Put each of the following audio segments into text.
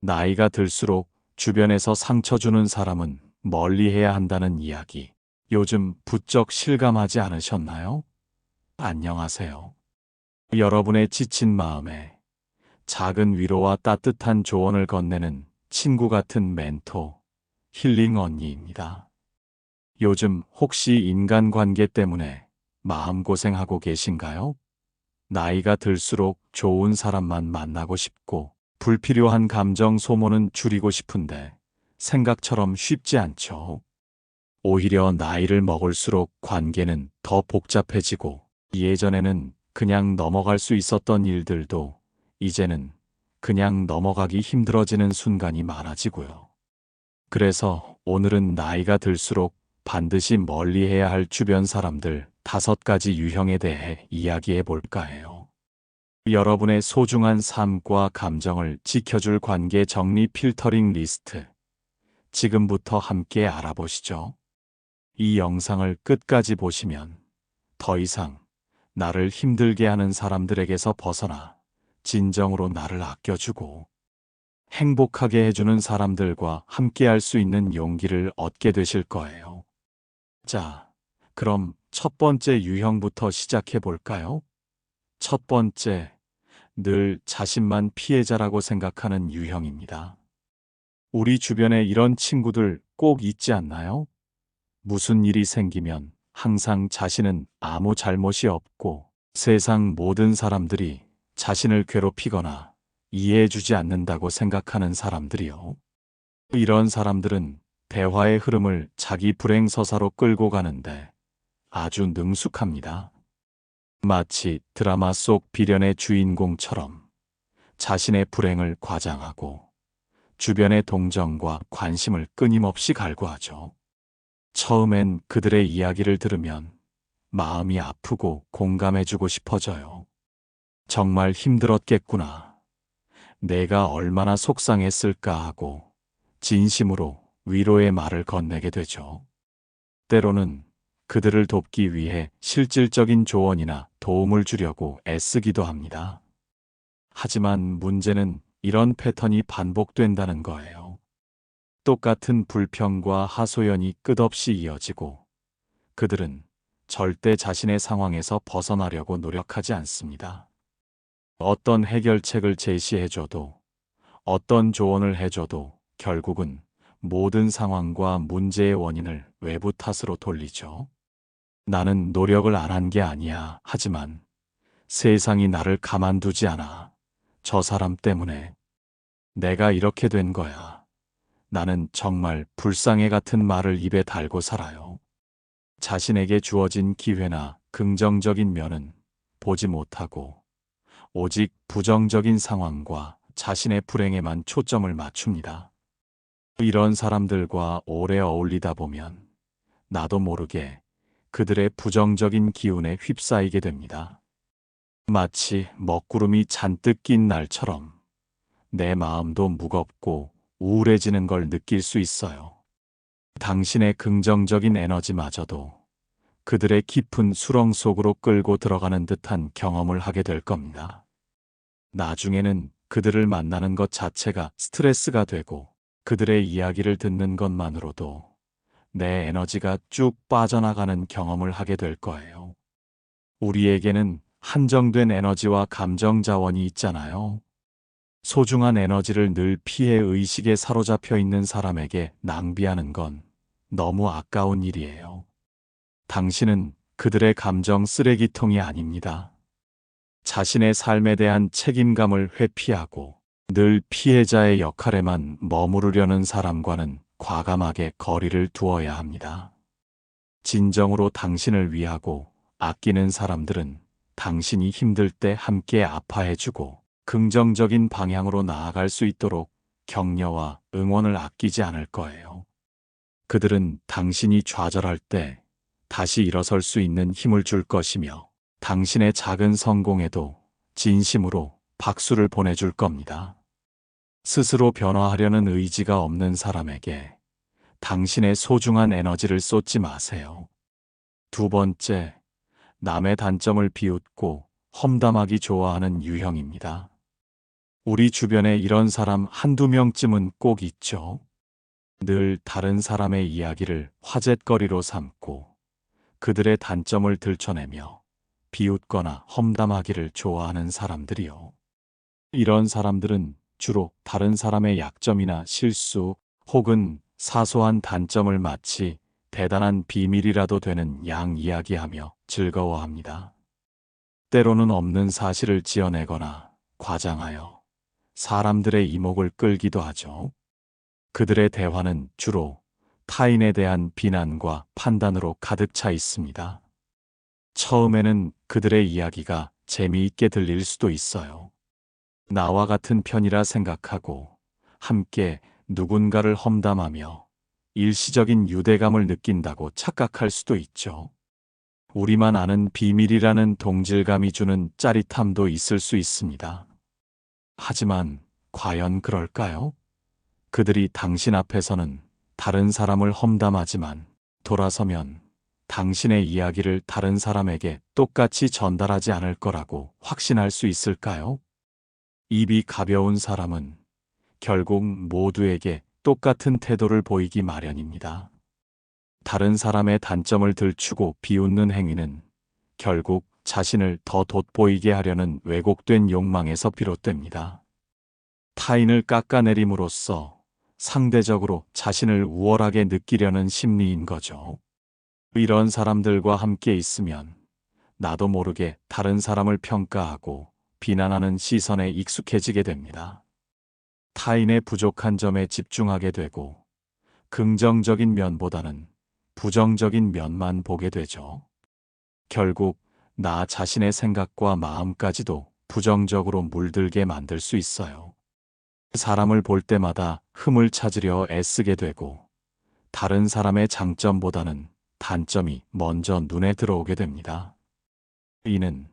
나이가 들수록 주변에서 상처 주는 사람은 멀리 해야 한다는 이야기. 요즘 부쩍 실감하지 않으셨나요? 안녕하세요. 여러분의 지친 마음에 작은 위로와 따뜻한 조언을 건네는 친구 같은 멘토, 힐링 언니입니다. 요즘 혹시 인간관계 때문에 마음고생하고 계신가요? 나이가 들수록 좋은 사람만 만나고 싶고 불필요한 감정 소모는 줄이고 싶은데 생각처럼 쉽지 않죠. 오히려 나이를 먹을수록 관계는 더 복잡해지고 예전에는 그냥 넘어갈 수 있었던 일들도 이제는 그냥 넘어가기 힘들어지는 순간이 많아지고요. 그래서 오늘은 나이가 들수록 반드시 멀리 해야 할 주변 사람들 다섯 가지 유형에 대해 이야기해 볼까 해요. 여러분의 소중한 삶과 감정을 지켜줄 관계 정리 필터링 리스트. 지금부터 함께 알아보시죠. 이 영상을 끝까지 보시면 더 이상 나를 힘들게 하는 사람들에게서 벗어나 진정으로 나를 아껴주고 행복하게 해주는 사람들과 함께 할 수 있는 용기를 얻게 되실 거예요. 자, 그럼 첫 번째 유형부터 시작해 볼까요? 첫 번째, 늘 자신만 피해자라고 생각하는 유형입니다. 우리 주변에 이런 친구들 꼭 있지 않나요? 무슨 일이 생기면 항상 자신은 아무 잘못이 없고 세상 모든 사람들이 자신을 괴롭히거나 이해해주지 않는다고 생각하는 사람들이요. 이런 사람들은 대화의 흐름을 자기 불행 서사로 끌고 가는데 아주 능숙합니다. 마치 드라마 속 비련의 주인공처럼 자신의 불행을 과장하고 주변의 동정과 관심을 끊임없이 갈구하죠. 처음엔 그들의 이야기를 들으면 마음이 아프고 공감해주고 싶어져요. 정말 힘들었겠구나. 내가 얼마나 속상했을까 하고 진심으로 위로의 말을 건네게 되죠. 때로는 그들을 돕기 위해 실질적인 조언이나 도움을 주려고 애쓰기도 합니다. 하지만 문제는 이런 패턴이 반복된다는 거예요. 똑같은 불평과 하소연이 끝없이 이어지고 그들은 절대 자신의 상황에서 벗어나려고 노력하지 않습니다. 어떤 해결책을 제시해줘도 어떤 조언을 해줘도 결국은 모든 상황과 문제의 원인을 외부 탓으로 돌리죠. 나는 노력을 안 한 게 아니야. 하지만 세상이 나를 가만두지 않아. 저 사람 때문에 내가 이렇게 된 거야. 나는 정말 불쌍해 같은 말을 입에 달고 살아요. 자신에게 주어진 기회나 긍정적인 면은 보지 못하고 오직 부정적인 상황과 자신의 불행에만 초점을 맞춥니다. 이런 사람들과 오래 어울리다 보면 나도 모르게 그들의 부정적인 기운에 휩싸이게 됩니다. 마치 먹구름이 잔뜩 낀 날처럼 내 마음도 무겁고 우울해지는 걸 느낄 수 있어요. 당신의 긍정적인 에너지마저도 그들의 깊은 수렁 속으로 끌고 들어가는 듯한 경험을 하게 될 겁니다. 나중에는 그들을 만나는 것 자체가 스트레스가 되고 그들의 이야기를 듣는 것만으로도 내 에너지가 쭉 빠져나가는 경험을 하게 될 거예요. 우리에게는 한정된 에너지와 감정 자원이 있잖아요. 소중한 에너지를 늘 피해 의식에 사로잡혀 있는 사람에게 낭비하는 건 너무 아까운 일이에요. 당신은 그들의 감정 쓰레기통이 아닙니다. 자신의 삶에 대한 책임감을 회피하고 늘 피해자의 역할에만 머무르려는 사람과는 과감하게 거리를 두어야 합니다. 진정으로 당신을 위하고 아끼는 사람들은 당신이 힘들 때 함께 아파해주고 긍정적인 방향으로 나아갈 수 있도록 격려와 응원을 아끼지 않을 거예요. 그들은 당신이 좌절할 때 다시 일어설 수 있는 힘을 줄 것이며 당신의 작은 성공에도 진심으로 박수를 보내줄 겁니다. 스스로 변화하려는 의지가 없는 사람에게 당신의 소중한 에너지를 쏟지 마세요. 두 번째, 남의 단점을 비웃고 험담하기 좋아하는 유형입니다. 우리 주변에 이런 사람 한두 명쯤은 꼭 있죠. 늘 다른 사람의 이야기를 화제거리로 삼고 그들의 단점을 들춰내며 비웃거나 험담하기를 좋아하는 사람들이요. 이런 사람들은 주로 다른 사람의 약점이나 실수 혹은 사소한 단점을 마치 대단한 비밀이라도 되는 양 이야기하며 즐거워합니다. 때로는 없는 사실을 지어내거나 과장하여 사람들의 이목을 끌기도 하죠. 그들의 대화는 주로 타인에 대한 비난과 판단으로 가득 차 있습니다. 처음에는 그들의 이야기가 재미있게 들릴 수도 있어요. 나와 같은 편이라 생각하고 함께 누군가를 험담하며 일시적인 유대감을 느낀다고 착각할 수도 있죠. 우리만 아는 비밀이라는 동질감이 주는 짜릿함도 있을 수 있습니다. 하지만 과연 그럴까요? 그들이 당신 앞에서는 다른 사람을 험담하지만 돌아서면 당신의 이야기를 다른 사람에게 똑같이 전달하지 않을 거라고 확신할 수 있을까요? 입이 가벼운 사람은 결국 모두에게 똑같은 태도를 보이기 마련입니다. 다른 사람의 단점을 들추고 비웃는 행위는 결국 자신을 더 돋보이게 하려는 왜곡된 욕망에서 비롯됩니다. 타인을 깎아내림으로써 상대적으로 자신을 우월하게 느끼려는 심리인 거죠. 이런 사람들과 함께 있으면 나도 모르게 다른 사람을 평가하고 비난하는 시선에 익숙해지게 됩니다. 타인의 부족한 점에 집중하게 되고 긍정적인 면보다는 부정적인 면만 보게 되죠. 결국 나 자신의 생각과 마음까지도 부정적으로 물들게 만들 수 있어요. 사람을 볼 때마다 흠을 찾으려 애쓰게 되고 다른 사람의 장점보다는 단점이 먼저 눈에 들어오게 됩니다. 이는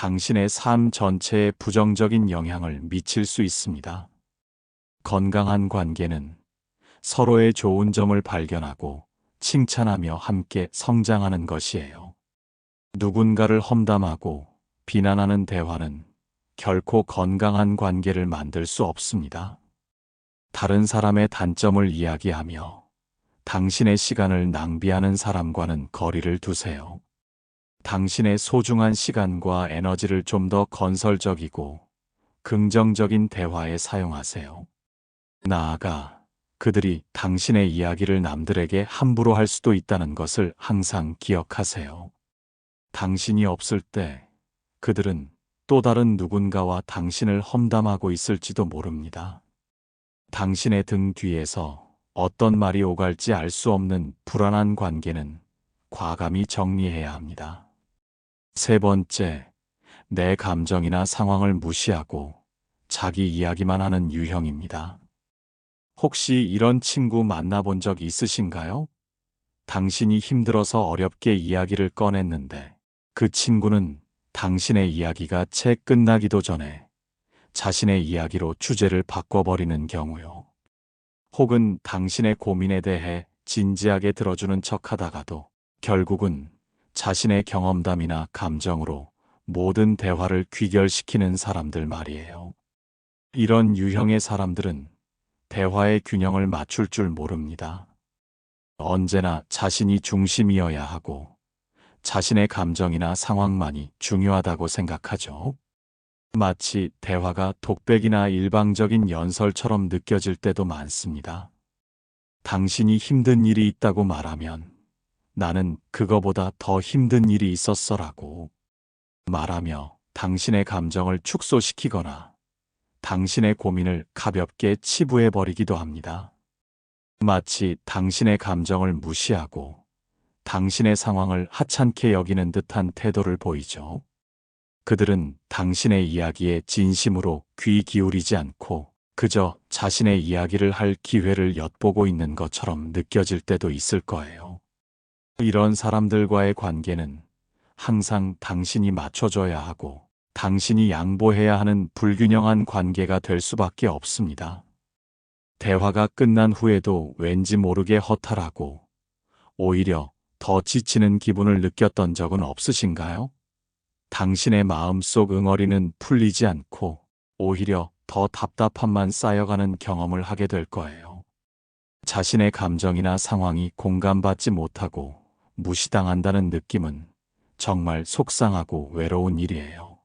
당신의 삶 전체에 부정적인 영향을 미칠 수 있습니다. 건강한 관계는 서로의 좋은 점을 발견하고 칭찬하며 함께 성장하는 것이에요. 누군가를 험담하고 비난하는 대화는 결코 건강한 관계를 만들 수 없습니다. 다른 사람의 단점을 이야기하며 당신의 시간을 낭비하는 사람과는 거리를 두세요. 당신의 소중한 시간과 에너지를 좀 더 건설적이고 긍정적인 대화에 사용하세요. 나아가 그들이 당신의 이야기를 남들에게 함부로 할 수도 있다는 것을 항상 기억하세요. 당신이 없을 때 그들은 또 다른 누군가와 당신을 험담하고 있을지도 모릅니다. 당신의 등 뒤에서 어떤 말이 오갈지 알 수 없는 불안한 관계는 과감히 정리해야 합니다. 세 번째, 내 감정이나 상황을 무시하고 자기 이야기만 하는 유형입니다. 혹시 이런 친구 만나본 적 있으신가요? 당신이 힘들어서 어렵게 이야기를 꺼냈는데 그 친구는 당신의 이야기가 채 끝나기도 전에 자신의 이야기로 주제를 바꿔버리는 경우요. 혹은 당신의 고민에 대해 진지하게 들어주는 척 하다가도 결국은 자신의 경험담이나 감정으로 모든 대화를 귀결시키는 사람들 말이에요. 이런 유형의 사람들은 대화의 균형을 맞출 줄 모릅니다. 언제나 자신이 중심이어야 하고 자신의 감정이나 상황만이 중요하다고 생각하죠. 마치 대화가 독백이나 일방적인 연설처럼 느껴질 때도 많습니다. 당신이 힘든 일이 있다고 말하면 나는 그거보다 더 힘든 일이 있었어라고 말하며 당신의 감정을 축소시키거나 당신의 고민을 가볍게 치부해 버리기도 합니다. 마치 당신의 감정을 무시하고 당신의 상황을 하찮게 여기는 듯한 태도를 보이죠. 그들은 당신의 이야기에 진심으로 귀 기울이지 않고 그저 자신의 이야기를 할 기회를 엿보고 있는 것처럼 느껴질 때도 있을 거예요. 이런 사람들과의 관계는 항상 당신이 맞춰줘야 하고 당신이 양보해야 하는 불균형한 관계가 될 수밖에 없습니다. 대화가 끝난 후에도 왠지 모르게 허탈하고 오히려 더 지치는 기분을 느꼈던 적은 없으신가요? 당신의 마음속 응어리는 풀리지 않고 오히려 더 답답함만 쌓여가는 경험을 하게 될 거예요. 자신의 감정이나 상황이 공감받지 못하고 무시당한다는 느낌은 정말 속상하고 외로운 일이에요.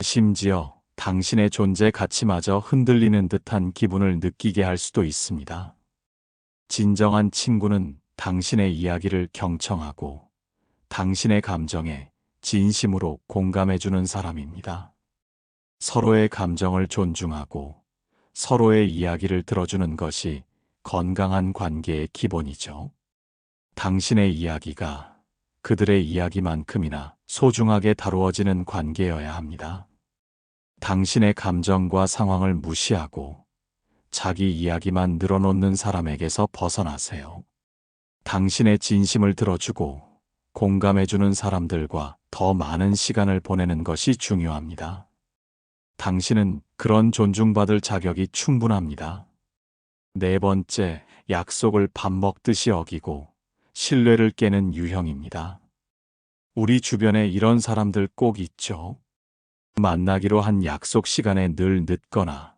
심지어 당신의 존재 가치마저 흔들리는 듯한 기분을 느끼게 할 수도 있습니다. 진정한 친구는 당신의 이야기를 경청하고 당신의 감정에 진심으로 공감해주는 사람입니다. 서로의 감정을 존중하고 서로의 이야기를 들어주는 것이 건강한 관계의 기본이죠. 당신의 이야기가 그들의 이야기만큼이나 소중하게 다루어지는 관계여야 합니다. 당신의 감정과 상황을 무시하고 자기 이야기만 늘어놓는 사람에게서 벗어나세요. 당신의 진심을 들어주고 공감해주는 사람들과 더 많은 시간을 보내는 것이 중요합니다. 당신은 그런 존중받을 자격이 충분합니다. 네 번째, 약속을 밥 먹듯이 어기고 신뢰를 깨는 유형입니다. 우리 주변에 이런 사람들 꼭 있죠. 만나기로 한 약속 시간에 늘 늦거나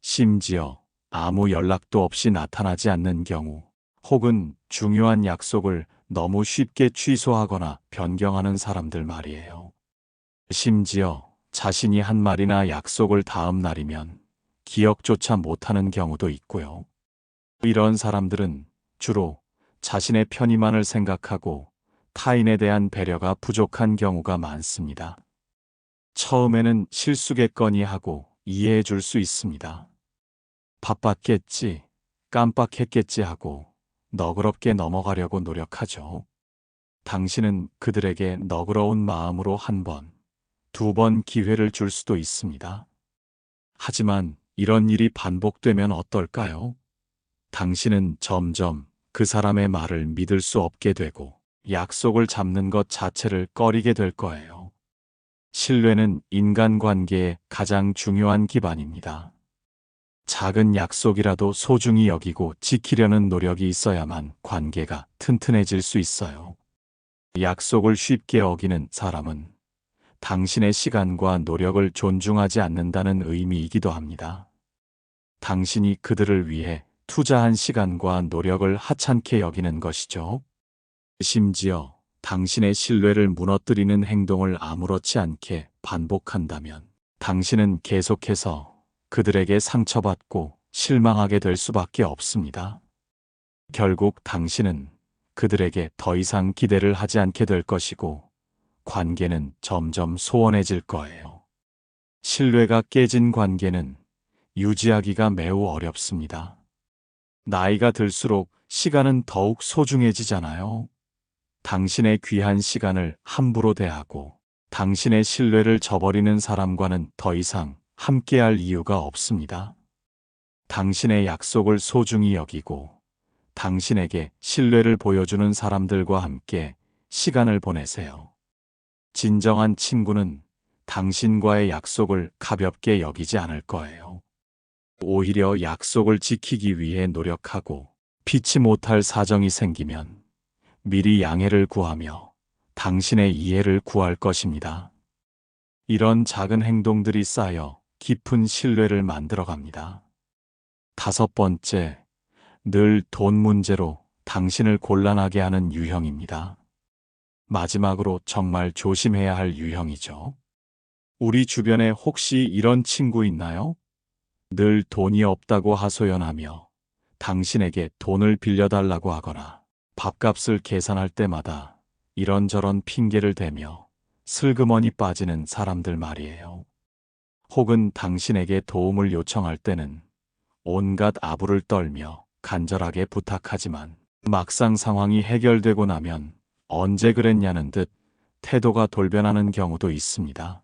심지어 아무 연락도 없이 나타나지 않는 경우 혹은 중요한 약속을 너무 쉽게 취소하거나 변경하는 사람들 말이에요. 심지어 자신이 한 말이나 약속을 다음 날이면 기억조차 못하는 경우도 있고요. 이런 사람들은 주로 자신의 편의만을 생각하고 타인에 대한 배려가 부족한 경우가 많습니다. 처음에는 실수겠거니 하고 이해해 줄 수 있습니다. 바빴겠지, 깜빡했겠지 하고 너그럽게 넘어가려고 노력하죠. 당신은 그들에게 너그러운 마음으로 한 번, 두 번 기회를 줄 수도 있습니다. 하지만 이런 일이 반복되면 어떨까요? 당신은 점점 그 사람의 말을 믿을 수 없게 되고 약속을 잡는 것 자체를 꺼리게 될 거예요. 신뢰는 인간관계의 가장 중요한 기반입니다. 작은 약속이라도 소중히 여기고 지키려는 노력이 있어야만 관계가 튼튼해질 수 있어요. 약속을 쉽게 어기는 사람은 당신의 시간과 노력을 존중하지 않는다는 의미이기도 합니다. 당신이 그들을 위해 투자한 시간과 노력을 하찮게 여기는 것이죠. 심지어 당신의 신뢰를 무너뜨리는 행동을 아무렇지 않게 반복한다면 당신은 계속해서 그들에게 상처받고 실망하게 될 수밖에 없습니다. 결국 당신은 그들에게 더 이상 기대를 하지 않게 될 것이고 관계는 점점 소원해질 거예요. 신뢰가 깨진 관계는 유지하기가 매우 어렵습니다. 나이가 들수록 시간은 더욱 소중해지잖아요. 당신의 귀한 시간을 함부로 대하고 당신의 신뢰를 저버리는 사람과는 더 이상 함께할 이유가 없습니다. 당신의 약속을 소중히 여기고 당신에게 신뢰를 보여주는 사람들과 함께 시간을 보내세요. 진정한 친구는 당신과의 약속을 가볍게 여기지 않을 거예요. 오히려 약속을 지키기 위해 노력하고 피치 못할 사정이 생기면 미리 양해를 구하며 당신의 이해를 구할 것입니다. 이런 작은 행동들이 쌓여 깊은 신뢰를 만들어 갑니다. 다섯 번째, 늘 돈 문제로 당신을 곤란하게 하는 유형입니다. 마지막으로 정말 조심해야 할 유형이죠. 우리 주변에 혹시 이런 친구 있나요? 늘 돈이 없다고 하소연하며 당신에게 돈을 빌려달라고 하거나 밥값을 계산할 때마다 이런저런 핑계를 대며 슬그머니 빠지는 사람들 말이에요. 혹은 당신에게 도움을 요청할 때는 온갖 아부를 떨며 간절하게 부탁하지만 막상 상황이 해결되고 나면 언제 그랬냐는 듯 태도가 돌변하는 경우도 있습니다.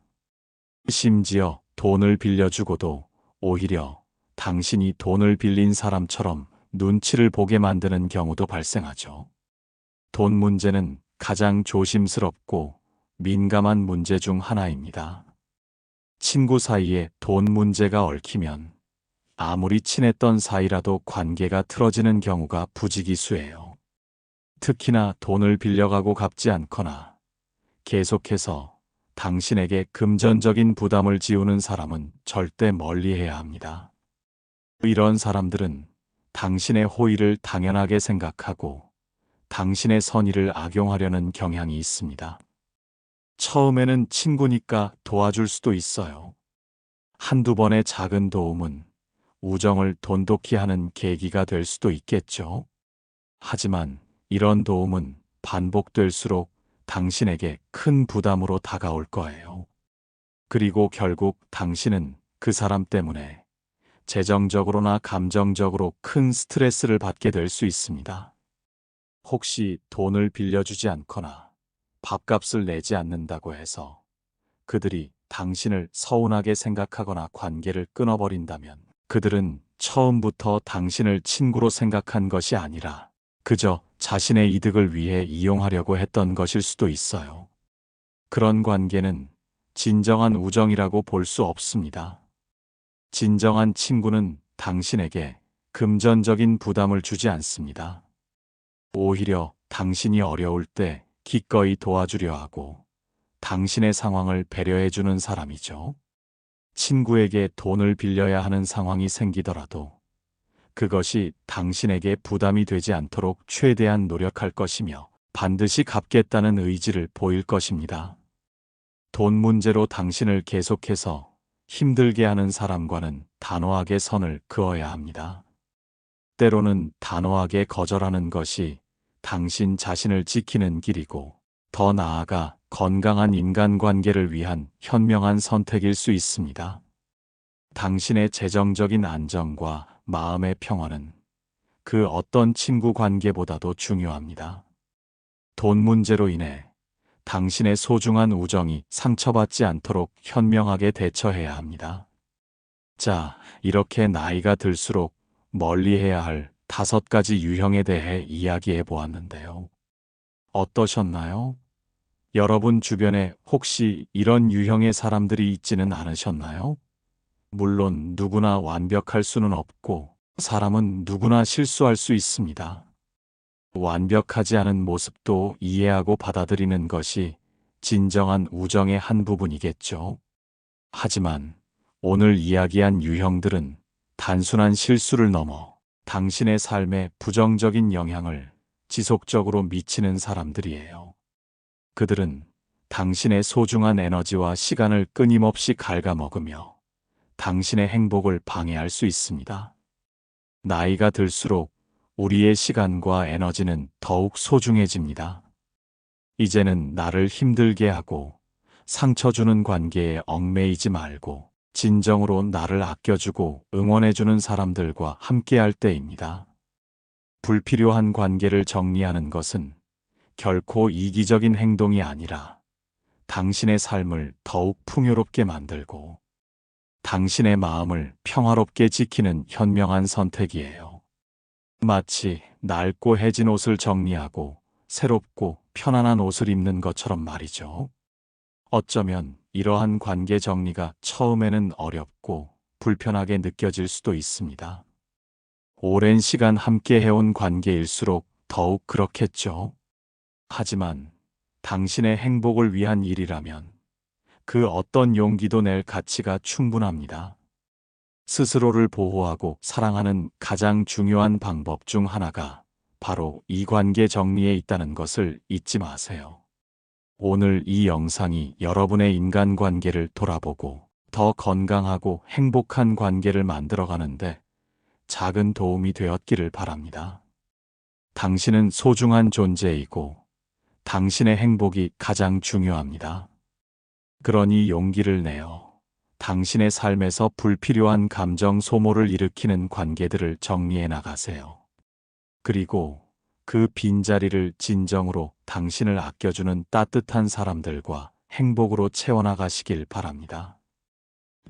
심지어 돈을 빌려주고도 오히려 당신이 돈을 빌린 사람처럼 눈치를 보게 만드는 경우도 발생하죠. 돈 문제는 가장 조심스럽고 민감한 문제 중 하나입니다. 친구 사이에 돈 문제가 얽히면 아무리 친했던 사이라도 관계가 틀어지는 경우가 부지기수예요. 특히나 돈을 빌려가고 갚지 않거나 계속해서 당신에게 금전적인 부담을 지우는 사람은 절대 멀리 해야 합니다. 이런 사람들은 당신의 호의를 당연하게 생각하고 당신의 선의를 악용하려는 경향이 있습니다. 처음에는 친구니까 도와줄 수도 있어요. 한두 번의 작은 도움은 우정을 돈독히 하는 계기가 될 수도 있겠죠. 하지만 이런 도움은 반복될수록 당신에게 큰 부담으로 다가올 거예요. 그리고 결국 당신은 그 사람 때문에 재정적으로나 감정적으로 큰 스트레스를 받게 될 수 있습니다. 혹시 돈을 빌려주지 않거나 밥값을 내지 않는다고 해서 그들이 당신을 서운하게 생각하거나 관계를 끊어버린다면 그들은 처음부터 당신을 친구로 생각한 것이 아니라 그저 자신의 이득을 위해 이용하려고 했던 것일 수도 있어요. 그런 관계는 진정한 우정이라고 볼 수 없습니다. 진정한 친구는 당신에게 금전적인 부담을 주지 않습니다. 오히려 당신이 어려울 때 기꺼이 도와주려 하고 당신의 상황을 배려해 주는 사람이죠. 친구에게 돈을 빌려야 하는 상황이 생기더라도 그것이 당신에게 부담이 되지 않도록 최대한 노력할 것이며 반드시 갚겠다는 의지를 보일 것입니다. 돈 문제로 당신을 계속해서 힘들게 하는 사람과는 단호하게 선을 그어야 합니다. 때로는 단호하게 거절하는 것이 당신 자신을 지키는 길이고 더 나아가 건강한 인간관계를 위한 현명한 선택일 수 있습니다. 당신의 재정적인 안정과 마음의 평화는 그 어떤 친구 관계보다도 중요합니다. 돈 문제로 인해 당신의 소중한 우정이 상처받지 않도록 현명하게 대처해야 합니다. 자, 이렇게 나이가 들수록 멀리 해야 할 다섯 가지 유형에 대해 이야기해 보았는데요. 어떠셨나요? 여러분 주변에 혹시 이런 유형의 사람들이 있지는 않으셨나요? 물론 누구나 완벽할 수는 없고 사람은 누구나 실수할 수 있습니다. 완벽하지 않은 모습도 이해하고 받아들이는 것이 진정한 우정의 한 부분이겠죠. 하지만 오늘 이야기한 유형들은 단순한 실수를 넘어 당신의 삶에 부정적인 영향을 지속적으로 미치는 사람들이에요. 그들은 당신의 소중한 에너지와 시간을 끊임없이 갉아먹으며 당신의 행복을 방해할 수 있습니다. 나이가 들수록 우리의 시간과 에너지는 더욱 소중해집니다. 이제는 나를 힘들게 하고 상처 주는 관계에 얽매이지 말고 진정으로 나를 아껴주고 응원해주는 사람들과 함께할 때입니다. 불필요한 관계를 정리하는 것은 결코 이기적인 행동이 아니라 당신의 삶을 더욱 풍요롭게 만들고 당신의 마음을 평화롭게 지키는 현명한 선택이에요. 마치 낡고 해진 옷을 정리하고 새롭고 편안한 옷을 입는 것처럼 말이죠. 어쩌면 이러한 관계 정리가 처음에는 어렵고 불편하게 느껴질 수도 있습니다. 오랜 시간 함께 해온 관계일수록 더욱 그렇겠죠. 하지만 당신의 행복을 위한 일이라면 그 어떤 용기도 낼 가치가 충분합니다. 스스로를 보호하고 사랑하는 가장 중요한 방법 중 하나가 바로 이 관계 정리에 있다는 것을 잊지 마세요. 오늘 이 영상이 여러분의 인간관계를 돌아보고 더 건강하고 행복한 관계를 만들어가는데 작은 도움이 되었기를 바랍니다. 당신은 소중한 존재이고 당신의 행복이 가장 중요합니다. 그러니 용기를 내어 당신의 삶에서 불필요한 감정 소모를 일으키는 관계들을 정리해 나가세요. 그리고 그 빈자리를 진정으로 당신을 아껴주는 따뜻한 사람들과 행복으로 채워나가시길 바랍니다.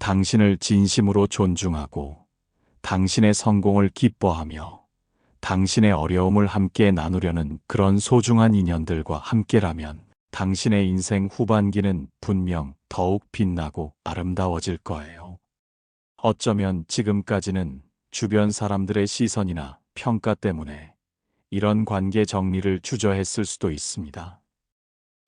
당신을 진심으로 존중하고 당신의 성공을 기뻐하며 당신의 어려움을 함께 나누려는 그런 소중한 인연들과 함께라면 당신의 인생 후반기는 분명 더욱 빛나고 아름다워질 거예요. 어쩌면 지금까지는 주변 사람들의 시선이나 평가 때문에 이런 관계 정리를 주저했을 수도 있습니다.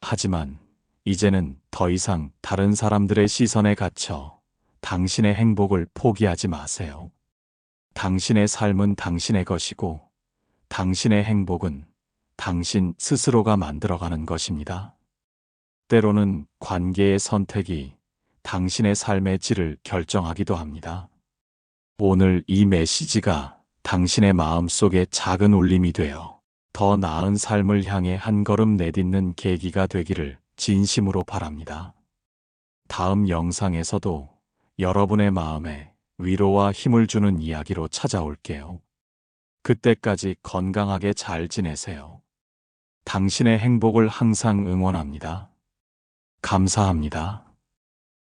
하지만 이제는 더 이상 다른 사람들의 시선에 갇혀 당신의 행복을 포기하지 마세요. 당신의 삶은 당신의 것이고, 당신의 행복은 당신 스스로가 만들어가는 것입니다. 때로는 관계의 선택이 당신의 삶의 질을 결정하기도 합니다. 오늘 이 메시지가 당신의 마음 속에 작은 울림이 되어 더 나은 삶을 향해 한 걸음 내딛는 계기가 되기를 진심으로 바랍니다. 다음 영상에서도 여러분의 마음에 위로와 힘을 주는 이야기로 찾아올게요. 그때까지 건강하게 잘 지내세요. 당신의 행복을 항상 응원합니다. 감사합니다.